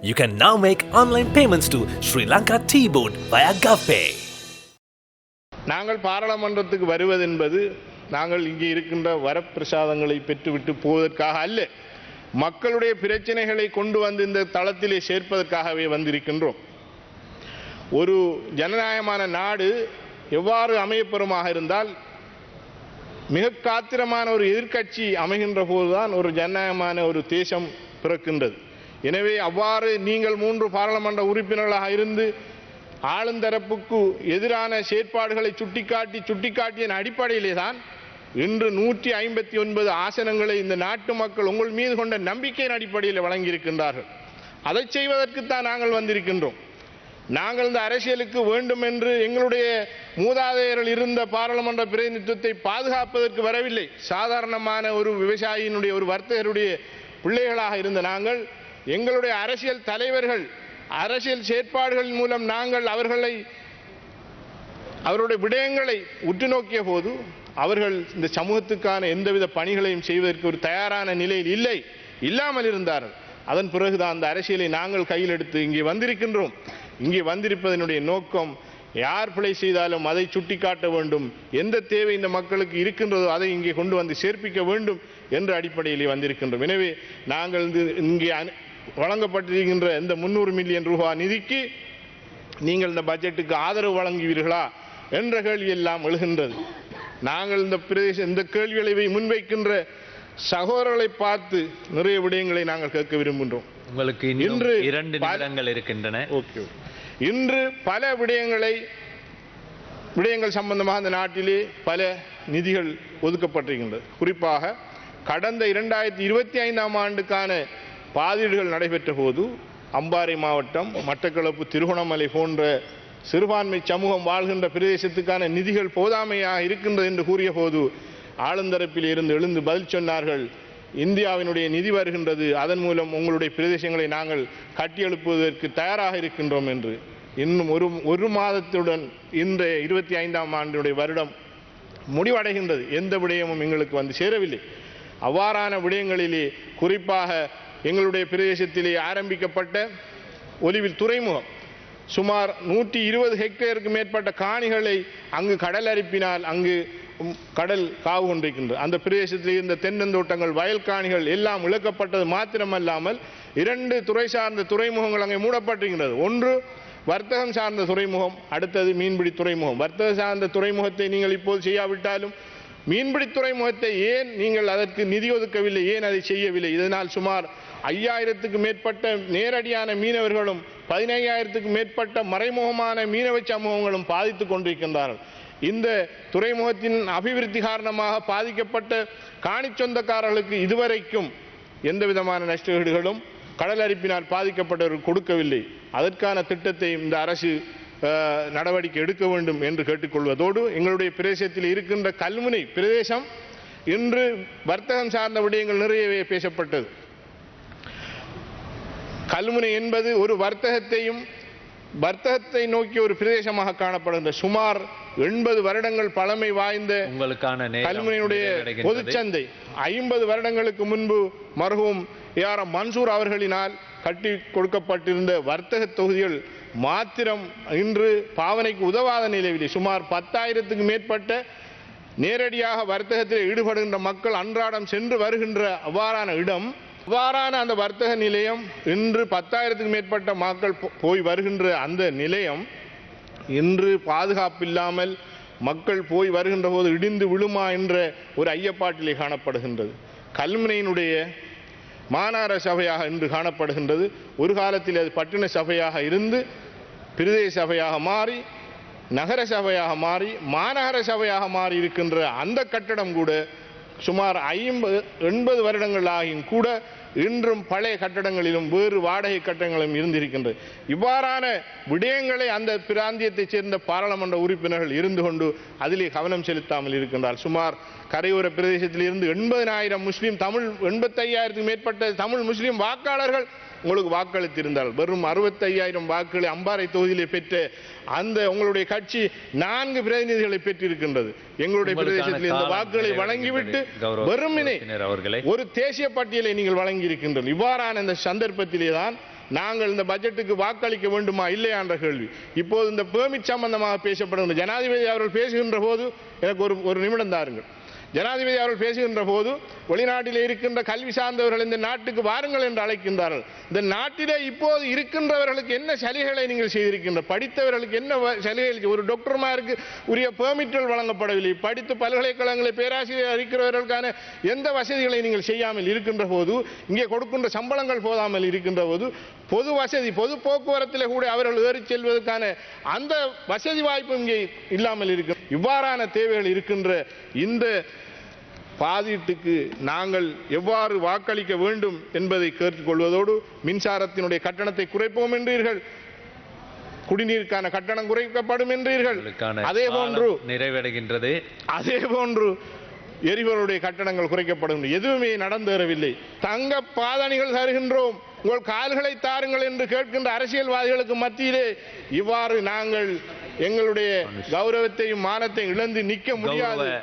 You can now make online payments to Sri Lanka Tea Board via GovPay. நாங்கள் பாராளுமன்றத்துக்கு வருவது என்பது நாங்கள் இங்கே இருக்கின்ற வரப்பிரசாதங்களை பெற்றுவிட்டு போவதற்காக அல்ல மக்களுடைய பிரச்சனைகளை கொண்டு வந்து இந்த தளத்திலே சேர்ப்பதற்காகவே வந்திருக்கின்றோம் ஒரு ஜனநாயகமான நாடு எவ்வாறு அமையப்பெறுமாக இருந்தால் மிக காத்திரமான ஒரு எதிர்க்கட்சி அமைகின்ற போதுதான் ஒரு ஜனநாயகமான ஒரு தேசம் பிறக்கின்றது எனவே அவ்வாறு நீங்கள் மூன்று பாராளுமன்ற உறுப்பினர்களாக இருந்து ஆளுந்தரப்புக்கு எதிரான செயற்பாடுகளை சுட்டிக்காட்டி சுட்டிக்காட்டியின் அடிப்படையிலே தான் இன்று நூற்றி ஐம்பத்தி ஒன்பது ஆசனங்களை இந்த நாட்டு மக்கள் உங்கள் மீது கொண்ட நம்பிக்கையின் அடிப்படையில் வழங்கியிருக்கின்றார்கள். அதை செய்வதற்குத்தான் நாங்கள் வந்திருக்கின்றோம். நாங்கள் இந்த அரசியலுக்கு வேண்டும் என்று எங்களுடைய மூதாதையர்கள் இருந்த பாராளுமன்ற பிரதிநிதித்துவத்தை பாதுகாப்பதற்கு வரவில்லை. சாதாரணமான ஒரு விவசாயியினுடைய ஒரு வர்த்தகருடைய பிள்ளைகளாக இருந்த நாங்கள் எங்களுடைய அரசியல் தலைவர்கள் அரசியல் செயற்பாடுகள் மூலம் நாங்கள் அவர்களை அவருடைய விடயங்களை உற்று நோக்கிய போது அவர்கள் இந்த சமூகத்துக்கான எந்தவித பணிகளையும் செய்வதற்கு ஒரு தயாரான நிலையில் இல்லை இல்லாமல் இருந்தார்கள். அதன் பிறகுதான் அந்த அரசியலை நாங்கள் கையில் எடுத்து இங்கே வந்திருக்கின்றோம். இங்கே வந்திருப்பதனுடைய நோக்கம் யார் பிழை செய்தாலும் அதை சுட்டிக்காட்ட வேண்டும். எந்த தேவை இந்த மக்களுக்கு இருக்கின்றதோ அதை இங்கே கொண்டு வந்து சேர்ப்பிக்க வேண்டும் என்ற அடிப்படையிலே வந்திருக்கின்றோம். எனவே நாங்கள் இங்கே அனு- வழங்கப்பட்டிருக்கின்ற இந்த முன்னூறு மில்லியன் ரூபாய் நிதிக்கு நீங்கள் இந்த பட்ஜெட்டுக்கு ஆதரவு வழங்குவீர்களா என்ற கேள்வி எல்லாம் எழுகின்றது. நாங்கள் இந்த பிரதேச இந்த கேள்விகளை முன்வைக்கின்ற சகோதரர்களை பார்த்து நிறைய விடயங்களை நாங்கள் கேட்க விரும்புகின்றோம். உங்களுக்கு இன்று இரண்டு நிமிடங்கள் இருக்கின்றன. ஓகே. இன்று பல விடயங்களை விடயங்கள் சம்பந்தமாக இந்த நாட்டிலே பல நிதிகள் ஒதுக்கப்பட்டிருக்கின்றது. குறிப்பாக கடந்த இரண்டாயிரத்தி இருபத்தி ஐந்தாம் ஆண்டுக்கான பாதீடுகள் நடைபெற்ற போது அம்பாறை மாவட்டம் மட்டக்களப்பு திருகோணமலை போன்ற சிறுபான்மை சமூகம் வாழ்கின்ற பிரதேசத்துக்கான நிதிகள் போதாமையாக இருக்கின்றது என்று கூறிய போது ஆளுந்தரப்பில் இருந்து எழுந்து பதில் சொன்னார்கள். இந்தியாவினுடைய நிதி வருகின்றது. அதன் மூலம் உங்களுடைய பிரதேசங்களை நாங்கள் கட்டியெழுப்புவதற்கு தயாராக இருக்கின்றோம் என்று. இன்னும் ஒரு ஒரு மாதத்துடன் இந்த இருபத்தி ஐந்தாம் ஆண்டினுடைய வருடம் முடிவடைகின்றது. எந்த விடயமும் எங்களுக்கு வந்து சேரவில்லை. அவ்வாறான விடயங்களிலே குறிப்பாக எங்களுடைய பிரதேசத்திலே ஆரம்பிக்கப்பட்ட ஒலிவில் துறைமுகம். சுமார் நூற்றி இருபது ஹெக்டேருக்கு மேற்பட்ட காணிகளை அங்கு கடல் அரிப்பினால் அங்கு கடல் காவு கொண்டிருக்கின்றது. அந்த பிரதேசத்தில் இருந்த தென்னந்தோட்டங்கள் வயல் காணிகள் எல்லாம் இழக்கப்பட்டது மாத்திரமல்லாமல் இரண்டு துறை சார்ந்த துறைமுகங்கள் அங்கே மூடப்பட்டிருக்கின்றது. ஒன்று வர்த்தகம் சார்ந்த துறைமுகம் அடுத்தது மீன்பிடி துறைமுகம். வர்த்தக சார்ந்த துறைமுகத்தை நீங்கள் இப்போது செய்யாவிட்டாலும் மீன்பிடி துறைமுகத்தை ஏன் நீங்கள் அதற்கு நிதி ஒதுக்கவில்லை ஏன் அதை செய்யவில்லை? இதனால் சுமார் ஐயாயிரத்துக்கு மேற்பட்ட நேரடியான மீனவர்களும் பதினையாயிரத்துக்கு மேற்பட்ட மறைமுகமான மீனவ சமூகங்களும் பாதித்துக் கொண்டிருக்கின்றார்கள். இந்த துறைமுகத்தின் அபிவிருத்தி காரணமாக பாதிக்கப்பட்ட காணிச் சொந்தக்காரர்களுக்கு இதுவரைக்கும் எந்த விதமான நஷ்டஈடுகளும் கடல் அரிப்பினால் பாதிக்கப்பட்டவர்கள் கொடுக்கவில்லை. அதற்கான திட்டத்தை இந்த அரசு நடவடிக்கை எடுக்க வேண்டும் என்று கேட்டுக்கொள்வதோடு எங்களுடைய பிரதேசத்தில் இருக்கின்ற கல்முனை பிரதேசம் இன்று வர்த்தகம் சார்ந்த விடயங்கள் நிறையவே பேசப்பட்டது. கல்முனை என்பது ஒரு வர்த்தகத்தையும் வர்த்தகத்தை நோக்கிய ஒரு பிரதேசமாக காணப்படுகின்ற சுமார் எண்பது வருடங்கள் பழமை வாய்ந்த உங்களுக்கான கல்முனையினுடைய. பொதுச்சந்தை ஐம்பது வருடங்களுக்கு முன்பு மருகும் ஏஆர் மன்சூர் அவர்களினால் கட்டி கொடுக்கப்பட்டிருந்த வர்த்தக தொகுதிகள் மாத்திரம் இன்று பாவனைக்கு உதவாத நிலையிலே சுமார் பத்தாயிரத்துக்கு மேற்பட்ட நேரடியாக வர்த்தகத்தில் ஈடுபடுகின்ற மக்கள் அன்றாடம் சென்று வருகின்ற அவ்வாறான இடம் அவ்வாறான அந்த வர்த்தக நிலையம் இன்று பத்தாயிரத்துக்கு மேற்பட்ட மக்கள் போ- போய் வருகின்ற அந்த நிலையம் இன்று பாதுகாப்பில்லாமல் மக்கள் போய் வருகின்ற போது இடிந்து விழுமா என்ற ஒரு ஐயப்பாட்டிலே காணப்படுகின்றது. கல்முனையினுடைய மாநகர சபையாக இன்று காணப்படுகின்றது. ஒரு காலத்தில் அது பட்டின சபையாக இருந்து பிரதேச சபையாக மாறி நகர சபையாக மாறி மாநகர சபையாக மாறி இருக்கின்ற அந்த கட்டடம் கூட சுமார் ஐம்பது எண்பது வருடங்கள் ஆகியும் கூட இன்றும் பழைய கட்டடங்களிலும் வேறு வாடகை கட்டடங்களும் இருந்திருக்கின்றது. இவ்வாறான விடயங்களை அந்த பிராந்தியத்தைச் சேர்ந்த பாராளுமன்ற உறுப்பினர்கள் இருந்து கொண்டு அதிலே கவனம் செலுத்தாமல் இருக்கின்றார். சுமார் கரையோர பிரதேசத்தில் இருந்து எண்பதினாயிரம் முஸ்லீம் தமிழ் எண்பத்தையாயிரத்துக்கு மேற்பட்ட தமிழ் முஸ்லீம் வாக்காளர்கள் உங்களுக்கு வாக்களித்திருந்தால். வெறும் அறுபத்தையாயிரம் வாக்குகளை அம்பாறை தொகுதியிலே பெற்ற அந்த உங்களுடைய கட்சி நான்கு பிரதிநிதிகளை பெற்றிருக்கின்றது. எங்களுடைய பிரதேசத்தில் இந்த வாக்குகளை வழங்கிவிட்டு வெறுமனே. ஒரு தேசிய பட்டியலை நீங்கள் வழங்கியிருக்கின்றீர்கள். இவ்வாறான இந்த சந்தர்ப்பத்திலே தான் நாங்கள் இந்த பட்ஜெட்டுக்கு வாக்களிக்க வேண்டுமா இல்லையா என்ற கேள்வி. இப்போது இந்த பெர்மிட் சம்பந்தமாக பேசப்படுகின்ற ஜனாதிபதி அவர்கள் பேசுகின்ற போது எனக்கு ஒரு ஒரு நிமிடம் தாருங்கள். ஜனாதிபதி அவர்கள் பேசுகின்ற போது வெளிநாட்டில் இருக்கின்ற கல்வி சார்ந்தவர்கள் இந்த நாட்டுக்கு வாருங்கள் என்று அழைக்கின்றார்கள். இந்த நாட்டிலே இப்போது இருக்கின்றவர்களுக்கு என்ன சலுகைகளை நீங்கள் செய்திருக்கின்ற படித்தவர்களுக்கு என்ன வ- சலுகைகள் ஒரு டாக்டர்மாருக்கு உரிய பெர்மிட்கள் வழங்கப்படவில்லை. படித்து பல்கலைக்கழகங்களில் பேராசிரியர் இருக்கிறவர்களுக்கான எந்த வசதிகளை நீங்கள் செய்யாமல் இருக்கின்ற போது இங்கே கொடுக்கின்ற சம்பளங்கள் போதாமல் இருக்கின்ற போது பொது வசதி பொது போக்குவரத்திலே கூட அவர்கள் ஏறிச் செல்வதற்கான அந்த வசதி வாய்ப்பு இங்கே இல்லாமல் இருக்கு. இவ்வாறான தேவைகள் இருக்கின்ற இந்த பாதீட்டுக்கு நாங்கள் எவ்வாறு வாக்களிக்க வேண்டும் என்பதை கேட்டுக்கொள்வதோடு மின்சாரத்தினுடைய கட்டணத்தை குறைப்போம் என்றீர்கள். குடிநீருக்கான கட்டணம் குறைக்கப்படும் என்றீர்கள். அதே போன்று நிறைவடைகின்றது. அதே போன்று எரிபொருளுடைய கட்டணங்கள் குறைக்கப்படும். எதுவுமே நடந்தேறவில்லை தங்க பாதணிகள் தருகின்றோம். உங்கள் கால்களை தாருங்கள் என்று கேட்கின்ற அரசியல்வாதிகளுக்கு மத்தியிலே இவ்வாறு நாங்கள் எங்களுடைய கௌரவத்தையும் மானத்தையும் இழந்து நிற்க முடியாது.